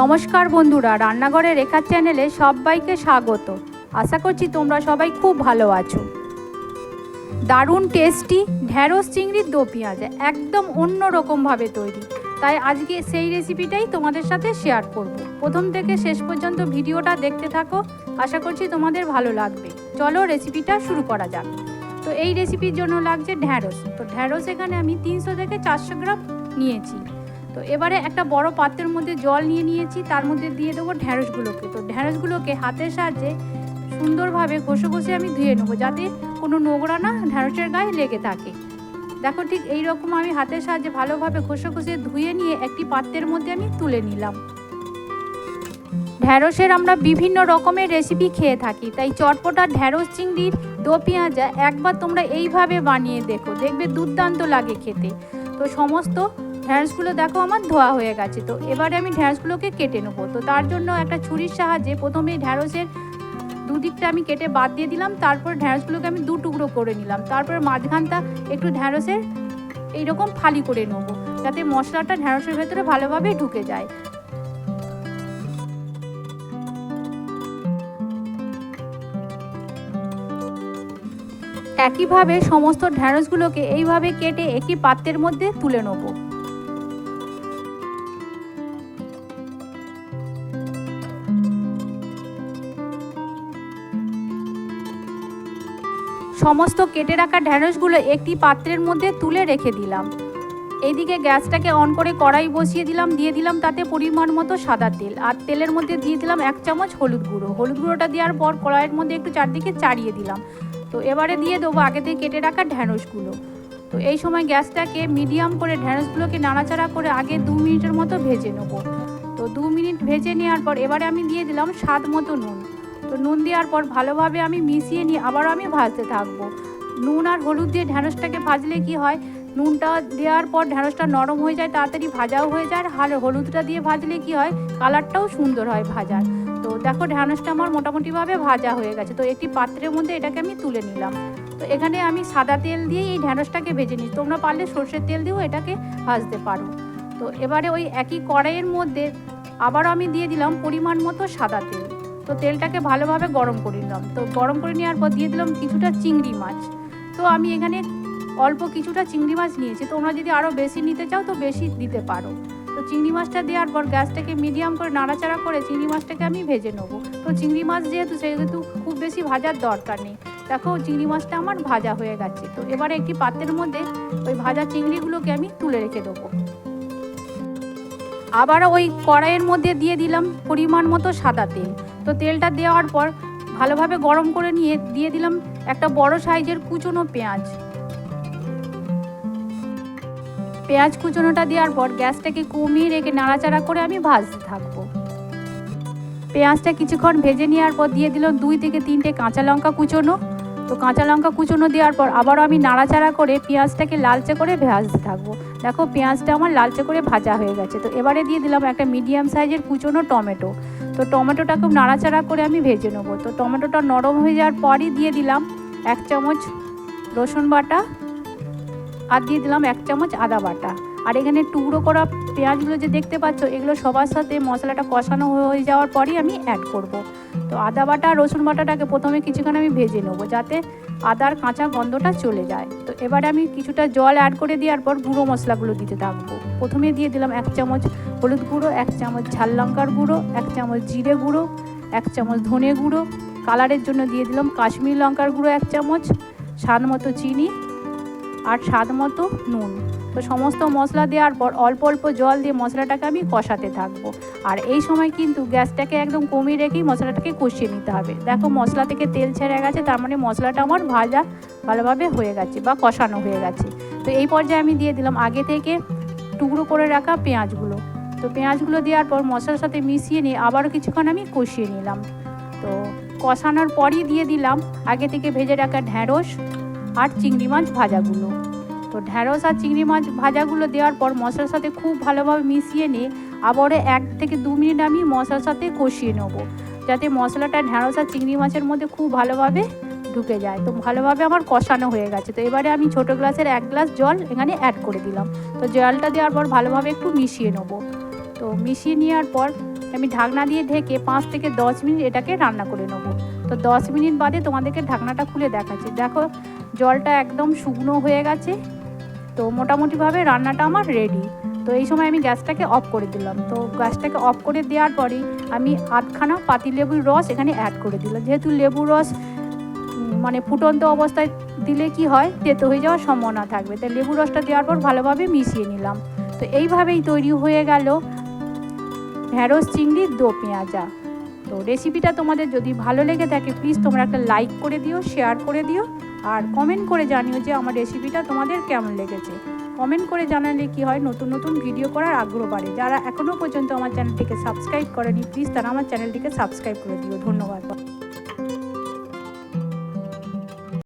নমস্কার বন্ধুরা রান্নাঘরে রেখার চ্যানেলে সবাইকে স্বাগত। আশা করছি তোমরা সবাই খুব ভালো আছো। দারুণ টেস্টি ঢ্যাঁড়স চিংড়ির দো পেঁয়াজ, একদম অন্য রকমভাবে তৈরি। তাই আজকে সেই রেসিপিটাই তোমাদের সাথে শেয়ার করব। প্রথম থেকে শেষ পর্যন্ত ভিডিওটা দেখতে থাকো, আশা করছি তোমাদের ভালো লাগবে। চলো রেসিপিটা শুরু করা যাক। তো এই রেসিপির জন্য লাগছে ঢ্যাঁড়স তো ঢ্যাঁড়স এখানে আমি তিনশো থেকে চারশো গ্রাম নিয়েছি। তো এবারে একটা বড় পাত্রের মধ্যে জল নিয়ে নিয়েছি, তার মধ্যে দিয়ে দেবো ঢ্যাঁড়সগুলোকে তো ঢ্যাঁড়সগুলোকে হাতের সাহায্যে সুন্দরভাবে ঘষে ঘষে আমি ধুয়ে নেব, যাতে কোনো নোংরা না ঢ্যাঁড়সের গায়ে লেগে থাকে। দেখো ঠিক এই রকম আমি হাতের সাহায্যে ভালোভাবে ঘষে ঘষে ধুয়ে নিয়ে একটি পাত্রের মধ্যে আমি তুলে নিলাম। ঢ্যাঁড়সের আমরা বিভিন্ন রকমের রেসিপি খেয়ে থাকি, তাই চটপটা ঢ্যাঁড়স চিংড়ির দো পেঁয়াজা একবার তোমরা এইভাবে বানিয়ে দেখো, দেখবে দুর্দান্ত লাগে খেতে। তো সমস্ত ঢ্যাঁড়সগুলো দেখো আমার ধোয়া হয়ে গেছে তো। এবারে আমি ঢ্যাঁড়সগুলোকে কেটে নেব। তো তার জন্য একটা ছুরির সাহায্যে প্রথমে ঢ্যাঁড়সের দুদিকটা আমি কেটে বাদ দিয়ে দিলাম, তারপর ঢ্যাঁড়সগুলোকে আমি দু টুকরো করে নিলাম। তারপর মাঝখানটা একটু ঢ্যাঁড়সের এইরকম ফালি করে নেব, যাতে মশলাটা ঢ্যাঁড়সের ভেতরে ভালোভাবে ঢুকে যায়। একইভাবে সমস্ত ঢ্যাঁড়সগুলোকে এইভাবে কেটে একটি পাত্রের মধ্যে তুলে নেব। সমস্ত কেটে রাখা ঢ্যাঁড়সগুলো একটি পাত্রের মধ্যে তুলে রেখে দিলাম। এইদিকে গ্যাসটাকে অন করে কড়াই বসিয়ে দিলাম, দিয়ে দিলাম তাতে পরিমাণ মতো সাদা তেল। আর তেলের মধ্যে দিয়ে দিলাম এক চামচ হলুদ গুঁড়ো। হলুদ গুঁড়োটা দেওয়ার পর কড়াইয়ের মধ্যে একটু চারদিকে চাড়িয়ে দিলাম। তো এবারে দিয়ে দেবো আগে থেকে কেটে রাখা ঢ্যাঁড়সগুলো তো এই সময় গ্যাসটাকে মিডিয়াম করে ঢ্যাঁড়সগুলোকে নাড়াচাড়া করে আগে দু মিনিটের মতো ভেজে নেব। তো দু মিনিট ভেজে নেওয়ার পর এবারে আমি দিয়ে দিলাম স্বাদ মতো নুন। তো নুন দেওয়ার পর ভালোভাবে আমি মিশিয়ে নিয়ে আবারও আমি ভাজতে থাকব। নুন আর হলুদ দিয়ে ঢ্যাঁড়সটাকে ভাজলে কি হয়? নুনটা দেওয়ার পর ঢ্যাঁড়সটা নরম হয়ে যায়, তাড়াতাড়ি ভাজাও হয়ে যায়, আর হলুদটা দিয়ে ভাজলে কি হয়? কালারটাও সুন্দর হয় ভাজার। তো দেখো ঢ্যাঁড়সটা আমার মোটামুটিভাবে ভাজা হয়ে গেছে। তো একটি পাত্রের মধ্যে এটাকে আমি তুলে নিলাম। তো এখানে আমি সাদা তেল দিয়ে এই ঢ্যাঁড়সটাকে ভেজে নিই তোমরা পারলে সর্ষের তেল দিয়েও এটাকে ভাজতে পারো। তো এবারে ওই একই কড়াইয়ের মধ্যে আবারও আমি দিয়ে দিলাম পরিমাণ মতো সাদা তেল। তো তেলটাকে ভালোভাবে গরম করে নিলাম। তো গরম করে নেওয়ার পর দিয়ে দিলাম কিছুটা চিংড়ি মাছ। তো আমি এখানে অল্প কিছুটা চিংড়ি মাছ নিয়েছি। তোমরা যদি আরও বেশি নিতে চাও তো বেশি দিতে পারো। তো চিংড়ি মাছটা দেওয়ার পর গ্যাসটাকে মিডিয়াম করে নাড়াচাড়া করে চিংড়ি মাছটাকে আমি ভেজে নেব। তো চিংড়ি মাছ যেহেতু, সেহেতু খুব বেশি ভাজার দরকার নেই। দেখো চিংড়ি মাছটা আমার ভাজা হয়ে গেছে। তো এবারে একটি পাত্রের মধ্যে ওই ভাজা চিংড়িগুলোকে আমি তুলে রেখে দেবো। আবার ওই কড়াইয়ের মধ্যে দিয়ে দিলাম পরিমাণ মতো সাদা তেল। তো তেলটা দেওয়ার পর ভালোভাবে গরম করে নিয়ে দিয়ে দিলাম একটা বড় সাইজের কুচনো পেঁয়াজ। পেঁয়াজ কুচনোটা দেওয়ার পর গ্যাসটাকে কমিয়ে রেখে নাড়াচাড়া করে আমি ভাজতে থাকব। পেঁয়াজটা কিছুক্ষণ ভেজে নেওয়ার পর দিয়ে দিলাম দুই থেকে তিনটে কাঁচা লঙ্কা কুচনো। তো কাঁচা লঙ্কা কুচনো দেওয়ার পর আবারও আমি নাড়াচাড়া করে পেঁয়াজটাকে লালচে করে ভাজতে থাকব। দেখো পেঁয়াজটা আমার লালচে করে ভাজা হয়ে গেছে। তো এবারে দিয়ে দিলাম একটা মিডিয়াম সাইজের কুচনো টমেটো। তো টমেটোটা খুব নাড়াচাড়া করে আমি ভেজে নেব তো টমেটোটা নরম হয়ে যাওয়ার পরই দিয়ে দিলাম এক চামচ রসুন বাটা আর দিয়ে দিলাম এক চামচ আদা বাটা আর এখানে টুকরো করা পেঁয়াজগুলো যে দেখতে পাচ্ছ, এগুলো সবার সাথে মশলাটা কষানো হয়ে যাওয়ার পরই আমি অ্যাড করব। তো আদা বাটা আর রসুন বাটাটাকে প্রথমে কিছুক্ষণ আমি ভেজে নেব যাতে আদার কাঁচা গন্ধটা চলে যায়। তো এবারে আমি কিছুটা জল অ্যাড করে দেওয়ার পর গুঁড়ো মশলাগুলো দিতে থাকব। প্রথমে দিয়ে দিলাম এক চামচ হলুদ গুঁড়ো, এক চামচ ঝাল লঙ্কার গুঁড়ো, এক চামচ জিরে গুঁড়ো, এক চামচ ধনে গুঁড়ো। কালারের জন্য দিয়ে দিলাম কাশ্মীর লঙ্কার গুঁড়ো এক চামচ, স্বাদ মতো চিনি আর স্বাদ মতো নুন। তো সমস্ত মশলা দেওয়ার পর অল্প অল্প জল দিয়ে মশলাটাকে আমি কষাতে থাকব। আর এই সময় কিন্তু গ্যাসটাকে একদম কমিয়ে রেখেই মশলাটাকে কষিয়ে নিতে হবে। দেখো মশলা থেকে তেল ছেড়ে গেছে, তার মানে মশলাটা আমার ভাজা ভালোভাবে হয়ে গেছে বা কষানো হয়ে গেছে। তো এই পর্যায়ে আমি দিয়ে দিলাম আগে থেকে টুকরো করে রাখা পেঁয়াজগুলো। তো পেঁয়াজগুলো দেওয়ার পর মশলার সাথে মিশিয়ে নিয়ে আবারও কিছুক্ষণ আমি কষিয়ে নিলাম। তো কষানোর পরই দিয়ে দিলাম আগে থেকে ভেজে রাখা ঢ্যাঁড়স আর চিংড়ি মাছ ভাজাগুলো। তো ঢ্যাঁড়স আর চিংড়ি মাছ ভাজাগুলো দেওয়ার পর মশলার সাথে খুব ভালোভাবে মিশিয়ে নিয়ে আবারও এক থেকে দু মিনিট আমি মশলার সাথে কষিয়ে নেব, যাতে মশলাটা ঢ্যাঁড়স আর চিংড়ি মাছের মধ্যে খুব ভালোভাবে ঢুকে যায়। তো ভালোভাবে আমার কষানো হয়ে গেছে। তো এবারে আমি ছোটো গ্লাসের এক গ্লাস জল এখানে অ্যাড করে দিলাম। তো জলটা দেওয়ার পর ভালোভাবে একটু মিশিয়ে নেব। তো মিশিয়ে নেওয়ার পর আমি ঢাকনা দিয়ে ঢেকে পাঁচ থেকে দশ মিনিট এটাকে রান্না করে নেব। তো দশ মিনিট বাদে তোমাদেরকে ঢাকনাটা খুলে দেখাচ্ছি। দেখো জলটা একদম শুকনো হয়ে গেছে। তো মোটামুটিভাবে রান্নাটা আমার রেডি তো এই সময় আমি গ্যাসটাকে অফ করে দিলাম। তো গ্যাসটাকে অফ করে দেওয়ার পরেই আমি আধখানা পাতি লেবুর রস এখানে অ্যাড করে দিলাম। যেহেতু লেবুর রস মানে ফুটন্ত অবস্থায় দিলে কি হয়? তেতো হয়ে যাওয়ার সম্ভাবনা থাকবে। তাই লেবু রসটা দেওয়ার পর ভালোভাবে মিশিয়ে নিলাম। তো এইভাবেই তৈরি হয়ে গেল ঢ্যাঁড়স চিংড়ির দো পেঁয়াজা। তো রেসিপিটা তোমাদের যদি ভালো লেগে থাকে প্লিজ তোমরা একটা লাইক করে দিও শেয়ার করে দিও। আর কমেন্ট করে জানিও যে আমার রেসিপিটা তোমাদের কেমন লেগেছে। কমেন্ট করে জানালে কি হয়, নতুন নতুন ভিডিও করার আগ্রহ বাড়ে। যারা এখনও পর্যন্ত আমার চ্যানেলটিকে সাবস্ক্রাইব করেনি প্লিজ তারা আমার চ্যানেলটিকে সাবস্ক্রাইব করে দিও। ধন্যবাদ।